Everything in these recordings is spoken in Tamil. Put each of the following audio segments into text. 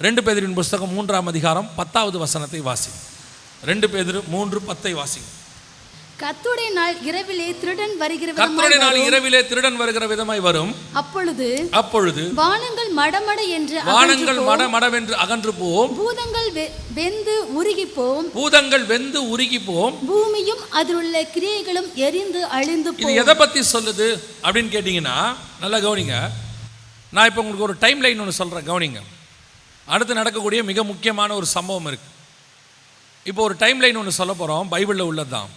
ரெண்டு பேதரின் புஸ்தகம் மூன்றாம் அதிகாரம் பத்தாவது வசனத்தை வாசி ரெண்டு பேதிரு மூன்று பத்தை வாசி கத்துடைய நாள் இரவிலே திருடன் வருகிற கர்த்தருடைய நாள். இரவிலே திருடன் வருகிற விதமாய் வரும். அப்பொழுது அப்பொழுது வானங்கள் மடமட என்று வானங்கள் அகன்று மட மடவென்று அகன்று போம் போம். பூதங்கள் வெந்து உருகி போம் பூதங்கள் வெந்து உருகி போம் பூமியும் அதில் உள்ள கிரியைகளும் எரிந்து அழிந்து இது போம் எதை பத்தி சொல்லுது அப்படின்னு கேட்டிங்கன்னா நல்லா கவனிங்க. நான் இப்போ உங்களுக்கு ஒரு டைம் லைன் ஒன்று சொல்கிறேன் கவனிங்க. அடுத்து நடக்கக்கூடிய மிக முக்கியமான ஒரு சம்பவம் இருக்குது இப்போ ஒரு டைம் லைன் ஒன்று சொல்ல போகிறோம் பைபிளில் உள்ளது தான்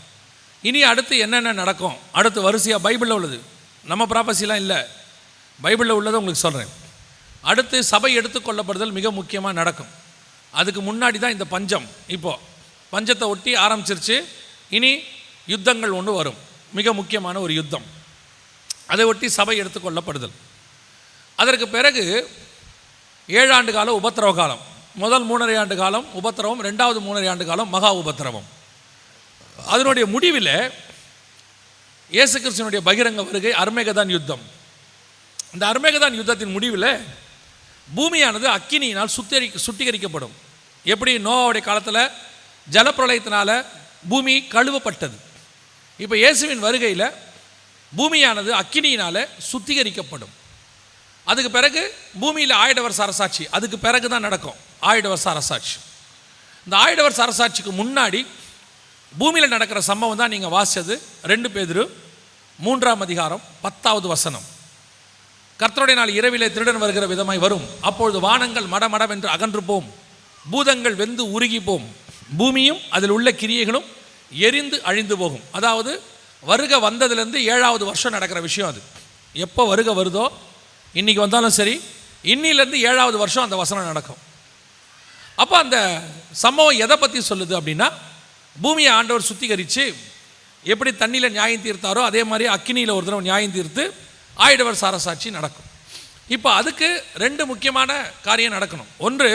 இனி அடுத்து என்னென்ன நடக்கும்? அடுத்து வரிசையாக பைபிளில் உள்ளது. நம்ம ப்ராப்பர்சிலாம் இல்லை. பைபிளில் உள்ளதை உங்களுக்கு சொல்கிறேன் அடுத்து சபை எடுத்துக்கொள்ளப்படுதல் மிக முக்கியமாக நடக்கும். அதுக்கு முன்னாடி தான் இந்த பஞ்சம். இப்போது பஞ்சத்தை ஒட்டி ஆரம்பிச்சிருச்சு. இனி யுத்தங்கள் ஒன்று வரும். மிக முக்கியமான ஒரு யுத்தம். அதை ஒட்டி சபை எடுத்துக்கொள்ளப்படுதல் அதற்கு பிறகு ஏழாண்டு காலம் உபத்திரவ காலம். முதல் மூணரை ஆண்டு காலம் உபத்திரவம் ரெண்டாவது மூணரை ஆண்டு காலம் மகா உபத்திரவம். அதனுடைய முடிவில் இயேசு கிறிஸ்துவனுடைய பகிரங்க வருகை அர்மேகதான் யுத்தம். இந்த அர்மேகதான் யுத்தத்தின் முடிவில் பூமியானது அக்கினியினால் சுத்தரி சுத்திகரிக்கப்படும் எப்படி? நோவாவுடைய காலத்தில் ஜலப்பிரளயத்தினால் பூமி கழுவப்பட்டது. இப்போ இயேசுவின் வருகையில் பூமியானது அக்கினியினால் சுத்திகரிக்கப்படும். அதுக்கு பிறகு பூமியில் ஆயிடவர் அரசாட்சி அதுக்கு பிறகு தான் நடக்கும். ஆயிடவர் அரசாட்சி. இந்த ஆயிடவர் அரசாட்சிக்கு முன்னாடி பூமியில் நடக்கிற சம்பவம் தான் நீங்கள் வாசிச்சது. ரெண்டு பேதிரு மூன்றாம் அதிகாரம் பத்தாவது வசனம். கர்த்தருடைய நாள் இரவிலே திருடன் வருகிற விதமாய் வரும். அப்பொழுது வானங்கள் மடமடவென்று அகன்று போம் பூதங்கள் வெந்து உருகி போம் பூமியும் அதில் உள்ள கிரியைகளும் எரிந்து அழிந்து போகும். அதாவது வருக வந்ததுலேருந்து ஏழாவது வருஷம் நடக்கிற விஷயம் அது. எப்போ வருக வருதோ இன்னைக்கு வந்தாலும் சரி இன்னிலேருந்து ஏழாவது வருஷம் அந்த வசனம் நடக்கும். அப்போ அந்த சம்பவம் எதை பற்றி சொல்லுது அப்படின்னா பூமியை ஆண்டவர் சுத்திகரித்து எப்படி தண்ணியில் நியாயம் தீர்த்தாரோ அதே மாதிரி அக்கினியில் ஒரு தடவை நியாயம் தீர்த்து ஆயிடவர் சாரசாட்சி நடக்கும். இப்போ அதுக்கு ரெண்டு முக்கியமான காரியம் நடக்கணும். ஒன்று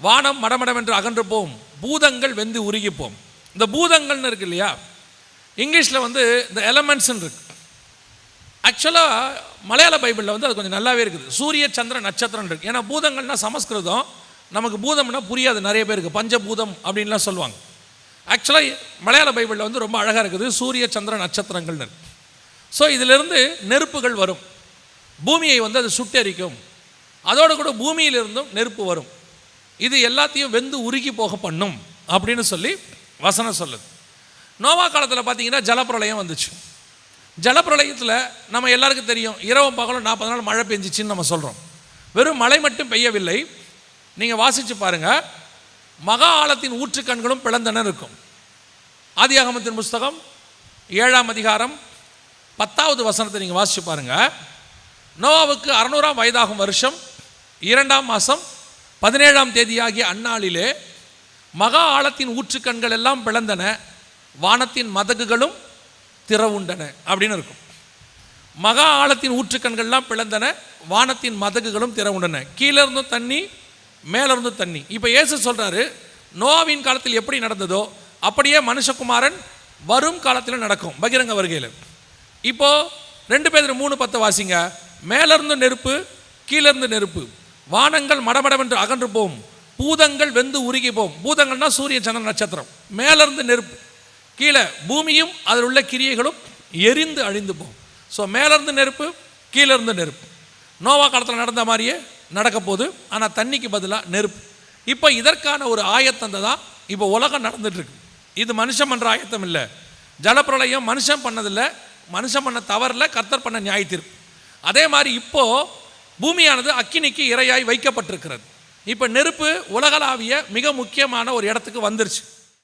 வானம் மடமடவென்று அகன்று போகும் பூதங்கள் வெந்து உருகிப்போம். இந்த பூதங்கள்னு இருக்கு இல்லையா? இங்கிலீஷில் வந்து இந்த எலமெண்ட்ஸ்ன்னு இருக்குது ஆக்சுவலாக மலையாள பைபிளில் வந்து அது கொஞ்சம் நல்லாவே இருக்குது. சூரிய சந்திர நட்சத்திரம் இருக்குது ஏன்னா பூதங்கள்னா சமஸ்கிருதம். நமக்கு பூதம்னா புரியாது நிறைய பேருக்கு. பஞ்சபூதம் அப்படின்லாம் சொல்லுவாங்க. ஆக்சுவலாக மலையாள பைபிளில் வந்து ரொம்ப அழகாக இருக்குது. சூரிய சந்திர நட்சத்திரங்கள்னு. இருக்கு ஸோ இதிலிருந்து நெருப்புகள் வரும். பூமியை வந்து அது சுட்டெரிக்கும். அதோடு கூட பூமியிலிருந்தும் நெருப்பு வரும். இது எல்லாத்தையும் வெந்து உருகி போக பண்ணும் அப்படின்னு சொல்லி வசனம் சொல்லுது. நோவா காலத்தில் பார்த்தீங்கன்னா ஜலப்பிரளயம் வந்துச்சு. ஜலப்பிரளயத்தில் நம்ம எல்லாருக்கும் தெரியும் இரவும் பகலும் நாற்பது நாள் மழை பெஞ்சிச்சின்னு நம்ம சொல்கிறோம் வெறும் மழை மட்டும் பெய்யவில்லை. நீங்கள் வாசித்து பாருங்கள் மகா ஆழத்தின் ஊற்றுக்கண்களும் பிளந்தன இருக்கும். ஆதியாகமத்தின் புஸ்தகம் ஏழாம் அதிகாரம் பத்தாவது வசனத்தை நீங்கள் வாசித்து பாருங்கள் நோவாவுக்கு அறநூறாம் வயதாகும் வருஷம் இரண்டாம் மாதம் பதினேழாம் தேதியாகிய அந்நாளிலே மகா ஆழத்தின் ஊற்றுக்கண்கள் எல்லாம் பிளந்தன. வானத்தின் மதகுகளும் திறவுண்டன அப்படின்னு இருக்கும். மகா ஆழத்தின் ஊற்றுக்கண்கள்லாம் பிளந்தன வானத்தின் மதகுகளும் திறவுண்டன. கீழே இருந்தும் தண்ணி மேலே இருந்தும் தண்ணி. இப்போ இயேசு சொல்கிறாரு நோவின் காலத்தில் எப்படி நடந்ததோ அப்படியே மனுஷகுமாரன் வரும் காலத்தில் நடக்கும். பகிரங்க வருகையில். இப்போ ரெண்டு பேர் மூணு பத்து வாசிங்க. மேலிருந்து நெருப்பு கீழேருந்து நெருப்பு. வானங்கள் மடமடவென்று அகன்று போகும் பூதங்கள் வெந்து உருகி போகும் பூதங்கள்னா சூரிய சந்திர நட்சத்திரம். மேலிருந்து நெருப்பு. கீழே பூமியும் அதில் உள்ள கிரியைகளும் எரிந்து அழிந்து போகும். ஸோ மேலேருந்து நெருப்பு கீழேருந்து நெருப்பு. நோவா காலத்தில் நடந்த மாதிரியே நடக்க போகுது. ஆனால் தண்ணிக்கு பதிலாக நெருப்பு. இப்போ இதற்கான ஒரு ஆயத்தந்தை தான் இப்போ உலகம் நடந்துட்டுருக்கு. இது மனுஷன் பண்ணுற ஆயத்தம் இல்லை. ஜலப்பிரளயம் மனுஷன் பண்ணதில்லை. மனுஷன் பண்ண தவறில் கர்த்தர் பண்ண நியாயத்திருப்பு. அதே மாதிரி இப்போ பூமியானது அக்கினிக்கு இரையாய் வைக்கப்பட்டிருக்கிறது. இப்போ நெருப்பு உலகளாவிய மிக முக்கியமான ஒரு இடத்துக்கு வந்துருச்சு.